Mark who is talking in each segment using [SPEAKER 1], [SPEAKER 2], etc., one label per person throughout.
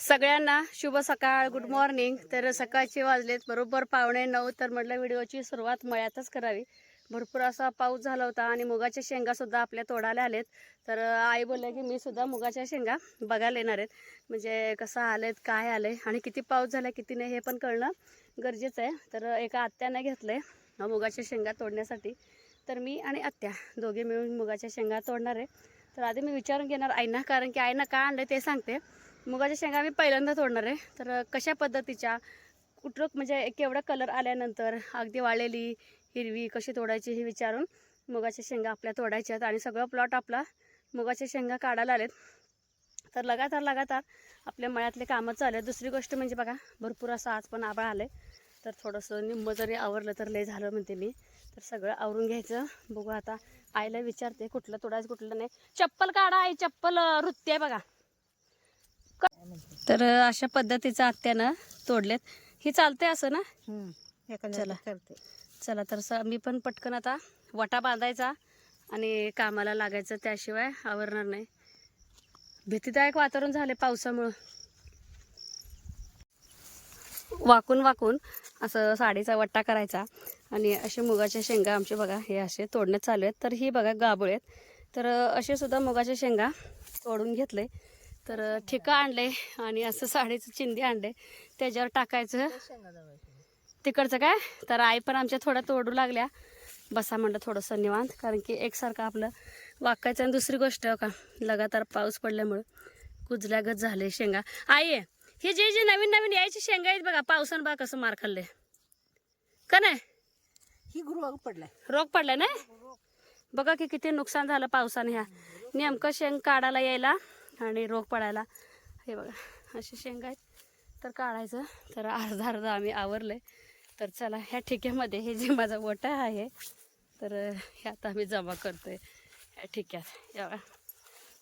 [SPEAKER 1] सगळ्यांना शुभ सकाळ गुड मॉर्निंग तर सकाळचे वाजलेत बरोबर पावणे नऊ. तर म्हटलं व्हिडिओची सुरुवात मळ्यातच करावी. भरपूर असा पाऊस झाला होता आणि मुगाच्या शेंगासुद्धा आपल्या तोडायला आलेत. तर आई बोलल्या की मी सुद्धा मुगाच्या शेंगा बघायला येणार आहेत. म्हणजे कसं आलेत काय आलं आहे आणि किती पाऊस झाला किती नाही हे पण कळणं गरजेचं आहे. तर एका आत्यानं घेतलं आहे मुगाच्या शेंगा तोडण्यासाठी. तर मी आणि आत्या दोघे मिळून मुगाच्या शेंगा तोडणार आहे. तर आधी मी विचारून घेणार आईना कारण की आईनं का आणलं ते सांगते. मुगाच्या शेंगा मी पहिल्यांदा तोडणार आहे. तर कशा पद्धतीच्या कुठं म्हणजे केवढा कलर आल्यानंतर अगदी वाळलेली हिरवी कशी तोडायची हे विचारून मुगाच्या शेंगा आपल्या तोडायच्या आहेत. आणि सगळं प्लॉट आपला मुगाच्या शेंगा काढायला आलेत. तर लगातार लगातार आपल्या मळ्यातले कामं चालू आहेत. दुसरी गोष्ट म्हणजे बघा भरपूर असं आज पण आभाळ आलं आहे तर थोडंसं निम्म जरी आवरलं तर लय झालं म्हणते मी. तर सगळं आवरून घ्यायचं. बघू आता आईला विचारते कुठलं तोडायचं कुठलं नाही. चप्पल काढा आई चप्पल अं, रुतते बघा. तर अशा पद्धतीचं आत्यानं तोडलेत. ही चालते असं ना? चला.
[SPEAKER 2] करते.
[SPEAKER 1] चला तर मी पण पटकन आता वटा बांधायचा आणि कामाला लागायचं त्याशिवाय आवरणार नाही. भीतीदायक वातावरण झाले पावसामुळं. वाकून वाकून असं साडीचा वट्टा करायचा आणि असे मुगाच्या शेंगा आमचे बघा हे असे तोडण्यात चालू आहेत. तर ही बघा गाबळे आहेत. तर असे सुद्धा मुगाच्या शेंगा तोडून घेतले तर ठिका आणले आणि असं साडीचं चिंदी आणले त्याच्यावर टाकायचं. तिकडचं काय? तर आई पण आमच्या थोड्या तोडू लागल्या. बसा म्हणलं थोडंसं निवांत कारण की एकसारखं आपलं वाकायचं. आणि दुसरी गोष्ट हो का लगातार पाऊस पडल्यामुळं कुजल्यागत झाले शेंगा. आई हे जे जे नवीन नवीन यायचे शेंगा आहेत बघा पावसानं बघा कसं मार खाल्ले का नाही?
[SPEAKER 2] ही गृह पडलाय.
[SPEAKER 1] रोग पडलाय ना? बघा की किती नुकसान झालं पावसाने ह्या. नेमकं शेंग काढायला यायला आणि रोग पडायला हे बघा असे शेंगा आहेत. तर काढायचं. तर अर्धा अर्धा आम्ही आवरले. तर चला ह्या ठिक्यामध्ये हे जे माझा वटा आहे तर हे आता आम्ही जमा करतोय ह्या ठिक्यात. या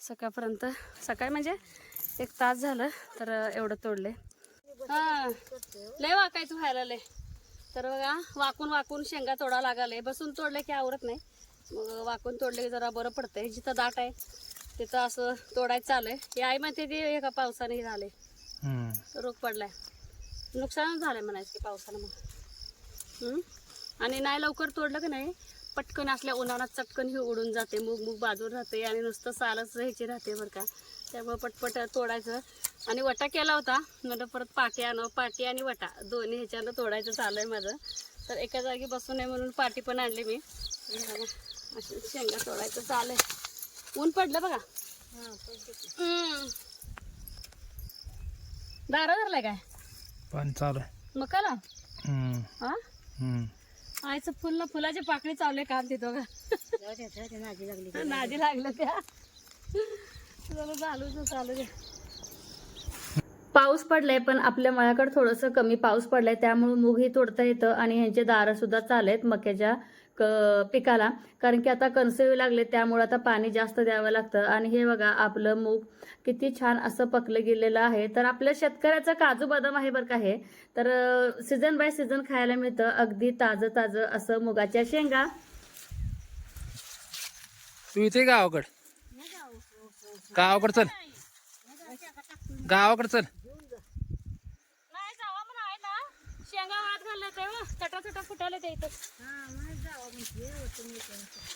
[SPEAKER 1] सकाळपर्यंत सकाळी म्हणजे एक तास झालं तर एवढं तोडले. हां लय वाकायचं व्हायला लय. तर बघा वाकून वाकून शेंगा तोडा लागाले. बसून तोडले की आवरत नाही. मग वाकून तोडले की जरा बरं पडतंय. जिथं दाट आहे तिथं असं तोडायचं आहे हे आई म्हणते ते हे का पावसाने हे झाले रोग पडलाय. नुकसानच झालंय म्हणायचं की पावसानं मग? आणि नाही लवकर तोडलं की नाही पटकन असल्या उन्हाळ्यात चटकन ही उडून जाते मूग मूग बाजून राहते आणि नुसतं सालच ह्याची राहते बरं का. त्यामुळे पटपट तोडायचं. आणि वटा केला होता नंतर परत पाटी आणव. पाटी आणि वटा दोन्ही ह्याच्यानं तोडायचं चालू आहे माझं. तर एका जागी बसू नये म्हणून पाटी पण आणली मी. शेंगा तोडायचं चालू आहे ऊन पडलं बघा. दारा धरलाय काय?
[SPEAKER 3] पण चालू
[SPEAKER 1] हा?
[SPEAKER 3] हम्म.
[SPEAKER 1] आईचं फुल फुलाचे पाकळी चावले काम तिथं का
[SPEAKER 2] नादी लागली
[SPEAKER 1] नादी लागलं त्या. चला चालू दे पाऊस पडलाय पण आपल्या मळ्याकडे थोडंसं कमी पाऊस पडलाय त्यामुळे मूगही तोडता येतं आणि ह्यांचे दारं सुद्धा चालेत मक्याच्या क पिकाला. कारण की आता कणसे येऊ लागले त्यामुळं आता पाणी जास्त द्यावं लागतं. आणि हे बघा आपलं मूग किती छान असं पकलं गेलेलं आहे. तर आपल्या शेतकऱ्याचं काजू बदाम आहे बरं का हे. तर सीझन बाय सीझन खायला मिळतं. अगदी ताजं ताजं असं मुगाच्या शेंगा.
[SPEAKER 3] तू इथे गावाकड? गावाकड चल. गावाकड चल
[SPEAKER 1] नाही जावा म्हणा आहे ना घालले ते चटा चटा फुटायला ते इथं.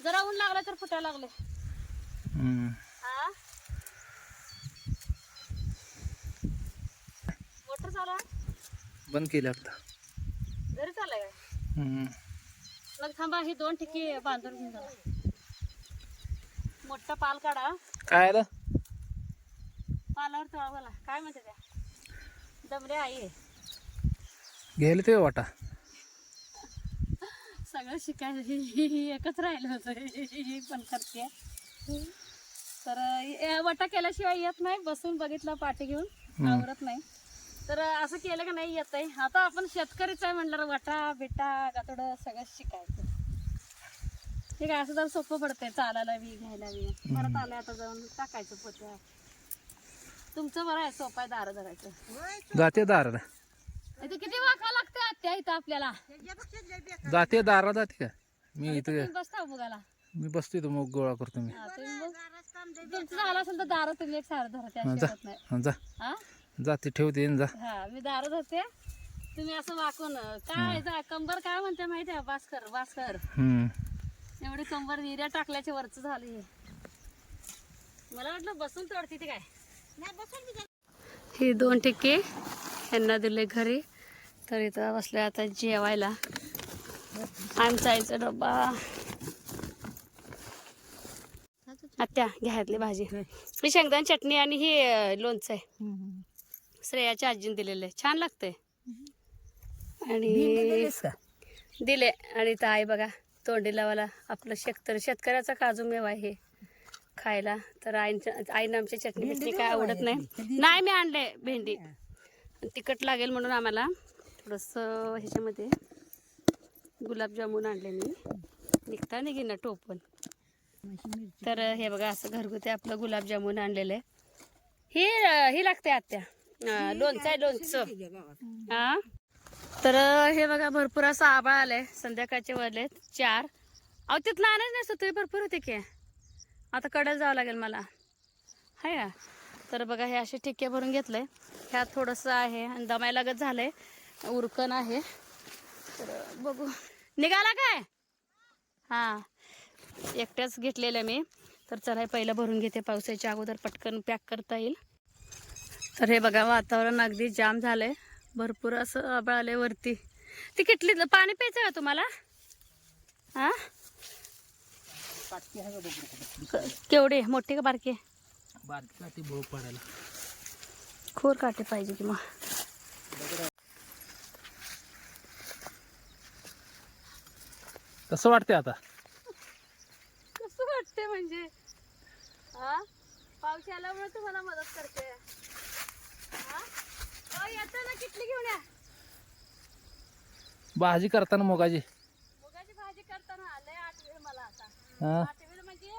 [SPEAKER 1] जरा ऊन लागलं तर फुटायला लागले.
[SPEAKER 3] हम्म.
[SPEAKER 1] हा मोटर चाला
[SPEAKER 3] बंद केलं आता.
[SPEAKER 1] घरी चाललाय काय?
[SPEAKER 3] हम्म.
[SPEAKER 1] मग थांबा ही दोन ठिकी बांधून घेऊन जा. मोठा पाल काढा.
[SPEAKER 3] काय आलं?
[SPEAKER 1] पालावर तळा बोला काय म्हणते त्या? दमरे आई
[SPEAKER 3] गेले ते वाटा.
[SPEAKER 1] सगळं शिकायचं. ही एकच राहिलं होतं. पण करते. तर वटा केल्याशिवाय येत नाही. बसून बघितलं पाठी घेऊन. आवरत नाही. तर असं केलं का नाही येत आहे आता आपण शेतकरीच आहे म्हणलं वटा बिटा गातोडं सगळं शिकायचं. ठीक आहे असं जर सोपं पडतंय. चालायला बी घ्यायला बी. परत आलं आता जाऊन टाकायचं पोत्या तुमचं बरं आहे सोपं आहे दारं धरायचं.
[SPEAKER 3] जाते दाराला.
[SPEAKER 1] इथे किती वाका लागते आत्या इथं आपल्याला?
[SPEAKER 3] जाते दाराला जाते का? मी इथं
[SPEAKER 1] तुम्ही बसता बघायला.
[SPEAKER 3] मी बसतो इथं मग गोळा करतो मी.
[SPEAKER 1] हा, तुम्ही मग तुमचं झालं असेल तर दारं तुम्ही एक सारं धरा त्या
[SPEAKER 3] हा, जा.
[SPEAKER 1] शेतात नाही.
[SPEAKER 3] हा, जा.
[SPEAKER 1] हा?
[SPEAKER 3] जाते ठेवते आणि जा.
[SPEAKER 1] हा मी दारत होते तुम्ही असं वाकून काय जा कंबर काय म्हणते माहिती आहे? भास्कर भास्कर.
[SPEAKER 3] हम्म.
[SPEAKER 1] एवढी कंबर निर्या टाकल्याच्या वरच झाली हे. मला वाटलं बसून तोडते ते काय. ही दोन टिक्के यांना दिले घरी. तर इथं बसले आता जेवायला. आमचा आईचा डब्बा. आत्या घ्यायतली भाजी. ही शेंगदाण चटणी आणि ही लोणचं आहे. श्रेयाच्या आजीने दिलेलं आहे. छान लागतंय. आणि दिले. आणि इथं आहे बघा तोंडी लावाला आपलं शेतकरी शेतकऱ्याचा काजू मेवा आहे हे खायला. तर आईच्या आईनं आमच्या चटणी काय आवडत? नाही? नाही मी आणले भेंडी. तिखट लागेल म्हणून आम्हाला थोडंसं ह्याच्यामध्ये गुलाबजामुन आणले मी. निघता निघे ना टोपण. तर हे बघा असं घरगुती आपलं गुलाबजामुन आणलेलं आहे. ही हे लागते आत्या. लोणचं आहे लोणचं. हा? तर हे बघा भरपूर असं आबाळ आलंय. संध्याकाळचे वरले चार. अहो तिथलं आणायच नाही तुम्ही भरपूर होते की. आता कडेला जावं लागेल मला. हाय तर बघा हे असे टिक्के भरून घेतले ह्यात थोडंसं आहे आणि दमायला लागत झालंय. उरकण आहे. तर बघू. निघाला काय? हां. एकट्याच घेतलेलं मी. तर चला पहिलं भरून घेते पावसाच्या अगोदर पटकन पॅक करता येईल. तर हे बघा वातावरण अगदी जाम झालंय. भरपूर असं आबाळ आलंय वरती. ती किटलीतलं पाणी प्यायचं का तुम्हाला? हा केवढे? मोठी का बारकी?
[SPEAKER 3] बारकी पडायला?
[SPEAKER 1] खोर काटे पाहिजे की मग.
[SPEAKER 3] कसं वाटते आता?
[SPEAKER 1] कसं वाटते म्हणजे? हा? पाऊस आल्यामुळे तुम्हाला मदत करते. हा? ना किटली घेऊन या.
[SPEAKER 3] भाजी करताना मुगाची.
[SPEAKER 1] मुगाची भाजी करताना लय आठवे मला आता.
[SPEAKER 3] हा?
[SPEAKER 1] आठवे म्हणजे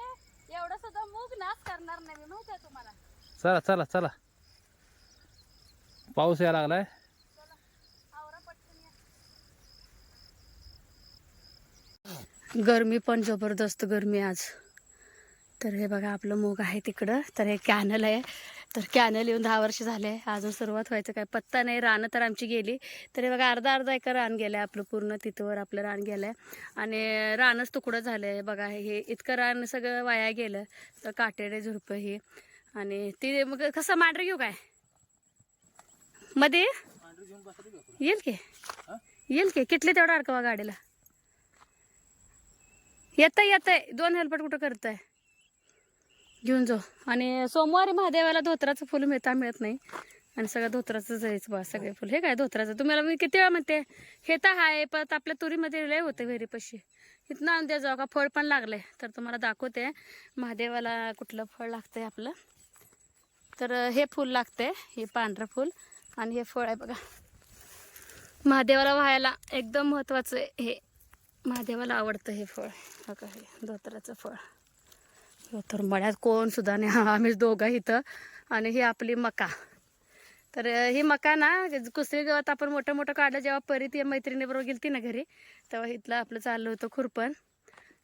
[SPEAKER 1] एवढं सुद्धा मूग नाश करणार नाही मी माहिती आहे तुम्हाला.
[SPEAKER 3] चला चला चला. पाऊस यायला लागलाय.
[SPEAKER 1] गरमी पण जबरदस्त गरमी आज. तर हे बघा आपलं मूग आहे तिकडं. तर हे कॅनल आहे. तर कॅनल येऊन दहा वर्ष झाले. अजून सुरुवात व्हायचं काय पत्ता नाही. रानं तर आमची गेली. तर हे बघा अर्धा अर्धा एकर रान गेलं आहे आपलं पूर्ण. तिथवर आपलं रान गेलं आहे आणि रानच तुकडं झालं आहे बघा हे इतकं रान सगळं वाया गेलं. तर काटेडे झुडपं हे. आणि ते मग कसं मांडर घेऊ काय? मध्ये? येईल की? येईल की? किटले तेवढा अडकवा गाडीला. येतंय येतंय. दोन हेल्पट कुठं करताय? घेऊन जाऊ. आणि सोमवारी महादेवाला धोत्राचं फुल मिळता मिळत नाही. आणि सगळं धोत्राचं जायचं बा सगळे फुल. हे काय धोत्राचं? तुम्हाला मी किती वेळा म्हणते हे तर आहे परत आपल्या तुरीमध्ये लय होते विहिरीपाशी इथनं आणून द्या जाऊ का फळ पण लागलंय. तर तुम्हाला दाखवते महादेवाला कुठलं फळ लागतंय आपलं. तर हे फूल लागते हे पांढरं फूल. आणि हे फळ आहे बघा. महादेवाला व्हायला एकदम महत्त्वाचं आहे हे. महादेवाला आवडतं हे फळ. बघा हे धोत्राचं फळ. धोतर मळ्यात कोण सुद्धा नाही. हा आम्हीच दोघं इथं. आणि ही आपली मका. तर ही मका ना कुसरी गवत आपण मोठं मोठं काढलं जेव्हा परीत ती मैत्रिणीबरोबर गेलती ना घरी तेव्हा इथलं आपलं चाललं होतं खुरपण.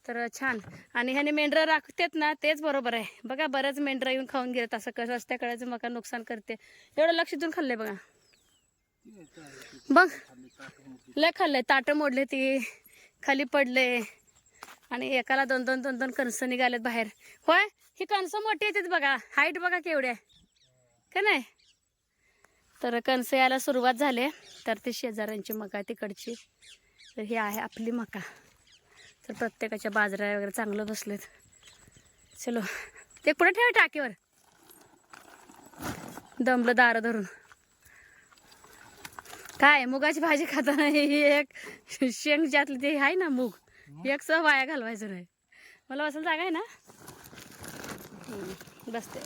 [SPEAKER 1] तर छान. आणि ह्याने मेंढरं राखतात ना तेच बरोबर आहे. बघा बऱ्याच मेंढरं येऊन खाऊन गेलेत. असं कसं रस्त्या मका नुकसान करते. एवढं लक्ष देऊन खाल्लंय बघा. बघ लय खाल्लंय. ताटं मोडले ती खाली पडले आणि एकाला दोन दोन दोन दोन कणसं निघालेत बाहेर. होय ही कणसं मोठी येतात बघा. हाईट बघा केवढ्या का नाही? तर कणसं यायला सुरुवात झाली. तर ती शेजाऱ्यांची मका तिकडची. तर ही आहे आपली मका. तर प्रत्येकाच्या बाजऱ्या वगैरे चांगलं बसलेत. चलो. ते पुढे ठेव टाकीवर? दमलं दारं धरून. काय मुगाची भाजी खाताना ही एक शेंग ज्यातली ते आहे ना मूग एक सह वाया घालवायचं नाही. मला बसायला जागा आहे ना? बसते.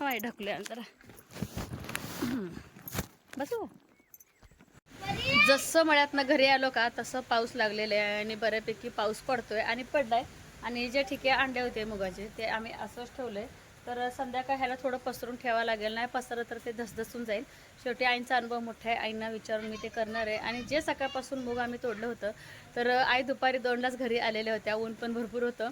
[SPEAKER 1] वाय ढकलूया जरा. बसू? जसं मळ्यातनं घरी आलो का तसं पाऊस लागलेला आहे आणि बऱ्यापैकी पाऊस पडतोय आणि पडलाय. आणि जे ठिके अंडे होते मुगाचे ते आम्ही असंच ठेवले तर संध्याकाळ ह्याला थोडं पसरून ठेवावं लागेल. नाही पसरलं तर ते धसधसून जाईल. शेवटी आईंचा अनुभव मोठा आहे. आईंना विचारून मी ते करणार आहे. आणि जे सकाळपासून मूग आम्ही तोडलं होतं तर आई दुपारी दोनलाच घरी आलेल्या होत्या. ऊन पण भरपूर होतं.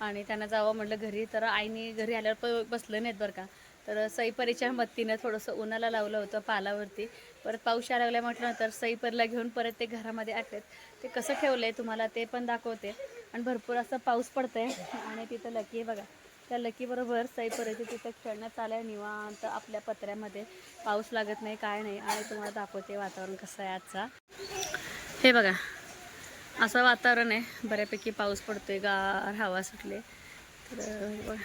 [SPEAKER 1] आणि त्यांना जावं म्हटलं घरी. तर आईने घरी आल्यावर प बसलं नाहीत बरं का. तर सईपरीच्या मत्तीनं थोडंसं उन्हाला लावलं होतं पालावरती. परत पाऊस यायला लागला म्हटल्यानंतर सईपरीला घेऊन परत ते घरामध्ये आलेत ते कसं ठेवलं आहे तुम्हाला ते पण दाखवते. आणि भरपूर असं पाऊस पडतं आहे आणि तिथं लकी आहे बघा. त्या लकीबरोबर सईपरीचे तिथं खेळण्यात आलं आहे निवांत आपल्या पत्र्यामध्ये. पाऊस लागत नाही काय नाही. आणि तुम्हाला दाखवते वातावरण कसं आहे आजचा. हे बघा. असं वातावरण आहे. बऱ्यापैकी पाऊस पडतोय. गार हवा सुटले. तर बघा.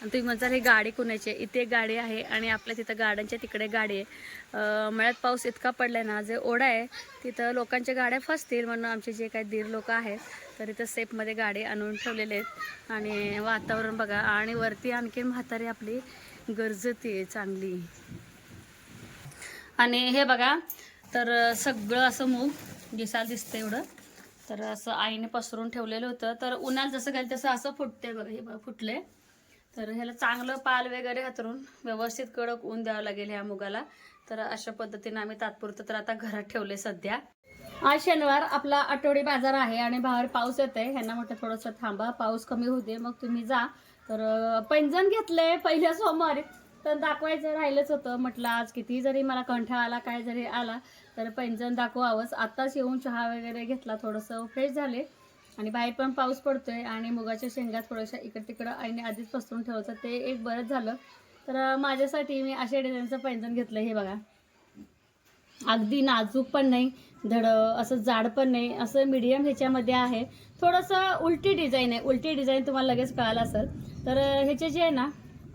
[SPEAKER 1] आणि तुम्ही म्हणता हे गाडी कुणाची आहे इथे एक गाडी आहे आणि आपल्या तिथं गाड्यांच्या तिकडे गाडी आहे मळ्यात पाऊस इतका पडला ना जे ओढा आहे तिथं लोकांच्या गाड्या फसतील म्हणून आमचे जे काही दीर लोक आहेत तर इथं सेफमध्ये गाडी आणून ठेवलेले आहेत. आणि वातावरण बघा आणि वरती आणखी म्हातारी आपली गरजती चांगली. आणि हे बघा तर सगळं असं मूग दिसायला दिसतं एवढं. तर असं आईने पसरून ठेवलेलं होतं. तर उन्हात जसं घाल तसं असं फुटते बघा हे बघा फुटले तर ह्याला चांगलं पाल वगैरे हातरून व्यवस्थित कडक ऊन द्यावं लागेल ह्या मुगाला. तर अशा पद्धतीने आम्ही तात्पुरतं तर आता घरात ठेवले सध्या. आज शनिवार आपला आठवडी बाजार आहे आणि बाहेर पाऊस येत आहे ह्यांना म्हटलं थोडंसं थांबा पाऊस कमी होते मग तुम्ही जा. तर पैंजण घेतलंय पहिल्या सोमवारी. तर दाखवायचं राहिलंच होतं. म्हटलं आज किती जरी मला कंठाळा आला काय जरी आला तर पैंजण दाखवावंच. आत्ताच येऊन चहा वगैरे घेतला. थोडंसं फ्रेश झाले. आणि बाहेर पण पाऊस पडतोय आणि मुगाच्या शेंगा थोड्याशा इकडं तिकडं आईने आधीच पसरून ठेवायचं ते एक बरंच झालं. तर माझ्यासाठी मी अशा डिझाईनचं पैंजण घेतलं हे बघा. अगदी नाजूक पण नाही धड असं जाड पण नाही असं मीडियम ह्याच्यामध्ये आहे. थोडंसं उलटी डिझाईन आहे. उलटी डिझाईन तुम्हाला लगेच कळालं असेल. तर ह्याचे जे आहे ना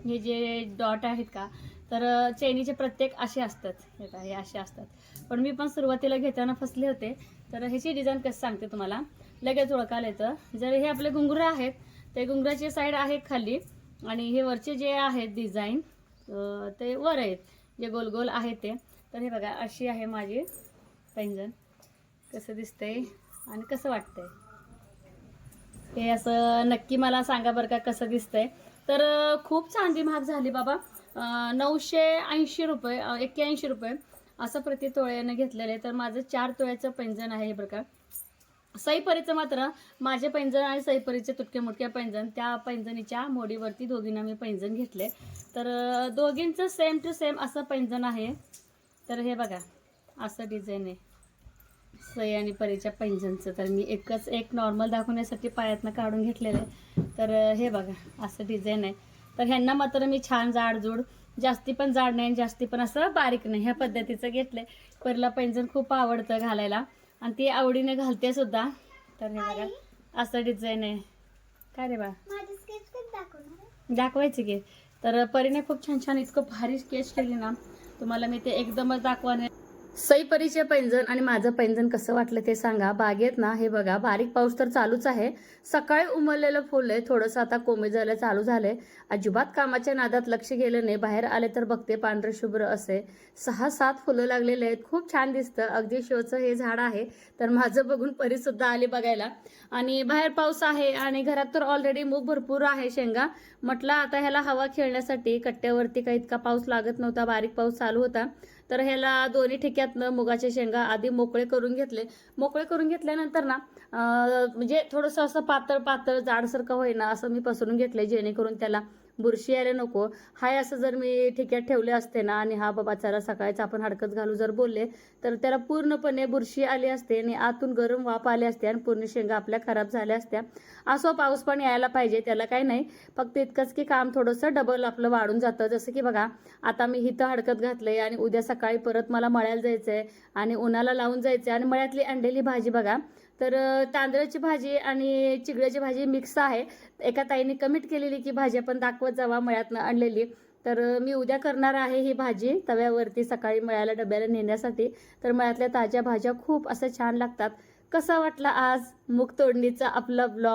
[SPEAKER 1] हे जे डॉट आहेत का तर चैनीचे प्रत्येक असे असतात. हे का हे असे असतात. पण मी पण सुरुवातीला घेताना फसले होते. तर ह्याची डिझाईन कसं सांगते तुम्हाला? लगेच ओळखायला येतं. जर हे आपले घुंगरं आहेत ते घुंगराची साईड आहे खाली आणि हे वरचे जे आहेत डिझाईन ते वर आहेत जे गोल गोल आहेत ते. तर हे बघा अशी आहे माझी पैंजण. कसं दिसतंय आणि कसं वाटतंय. हे असं नक्की मला सांगा बरं का कसं दिसतंय. तर खूप चांदी महाग झाली बाबा. नऊशे ऐंशी रुपये एक्क्याऐंशी रुपये असं प्रति तोळ्यानं घेतलेलं. आहे तर माझं चार तोळ्याचं पैंजण आहे हे बरं का. सईपरीचं मात्र माझे पैंजण आणि सईपरीचे तुटके मुटके पैंजण त्या पैंजणीच्या मोडीवरती दोघींना मी पैंजण घेतले. तर दोघींचं सेम टू सेम असं पैंजण आहे. तर हे बघा असं डिझाईन आहे. सई आणि परीच्या पैंजणचं. तर मी एकच एक नॉर्मल दाखवण्यासाठी पायातनं काढून घेतलेलं आहे. तर हे बघा असं डिझाईन आहे. तर ह्यांना मात्र मी छान जाडजूड जास्ती पण जाड नाही आणि जास्ती पण असं बारीक नाही ह्या पद्धतीचं घेतलंय. परीला पैंजण खूप आवडतं घालायला. आणि ती आवडीने घालते सुद्धा. तर हे बघा असं डिझाईन आहे. काय रे बा? दाखवायचे की. तर परीने खूप छान छान इतकं भारी स्केच केली ना. तुम्हाला मी ते एकदमच सई सईपरीचे पैंजण आणि माझं पैंजण कसं वाटलं ते सांगा. बागेत ना? हे बघा बारीक पाऊस तर चालूच आहे. सकाळी उमललेलं फुल आहे. थोडंसं आता कोमे जायला चालू झालंय. अजिबात कामाच्या नादात लक्ष गेलं नाही. बाहेर आले तर बघते पांढरं शुभ्र असे. सहा सात फुलं लागलेले आहेत. खूप छान दिसतं. अगदी शोचं हे झाड आहे. तर माझं बघून परीसुद्धा आली बघायला. आणि बाहेर पाऊस आहे आणि घरात तर ऑलरेडी मूग भरपूर आहे शेंगा. म्हटलं आता ह्याला हवा खेळण्यासाठी कट्ट्यावरती काही इतका पाऊस लागत नव्हता. बारीक पाऊस चालू होता. तर ह्याला दोन्ही ठिक्यातनं मुगाच्या शेंगा आधी मोकळे करून घेतले. मोकळे करून घेतल्यानंतर ना म्हणजे थोडंसं असं पातळ पातळ जाडसारखं होईना असं मी पसरून घेतले जेणेकरून त्याला बुरशी यायला नको. हाय असं जर मी ठिक्यात ठेवले असते ना आणि हा बाबा चला सकाळीच आपण हडकत घालू जर बोलले तर त्याला पूर्णपणे बुरशी आली असते आणि आतून गरम वाफ आले असते आणि पूर्ण शेंगा आपल्या खराब झाल्या असत्या. असो पाऊस पण यायला पाहिजे त्याला काही नाही. फक्त इतकंच की काम थोडंसं डबल आपलं वाढून जातं. जसं की बघा आता मी हिथं हडकत घातलंय आणि उद्या सकाळी परत मला मळ्याला जायचंय आणि उन्हाला लावून जायचंय आणि मळ्यातली अंडेली भाजी बघा तर तांदळाची भाजी आणि चिगळ्याची भाजी मिक्स आहे. एका ताईने कमिट केलेली की भाजी आपण दाखवत जावा मळ्यातनं आणलेली. तर मी उद्या करणार आहे ही भाजी तव्यावरती सकाळी मळ्याला डब्याला नेण्यासाठी. तर मळ्यातल्या ताज्या भाज्या खूप असं छान लागतात. कसा वाटला आज मुख तोडणीचा आपला ब्लॉग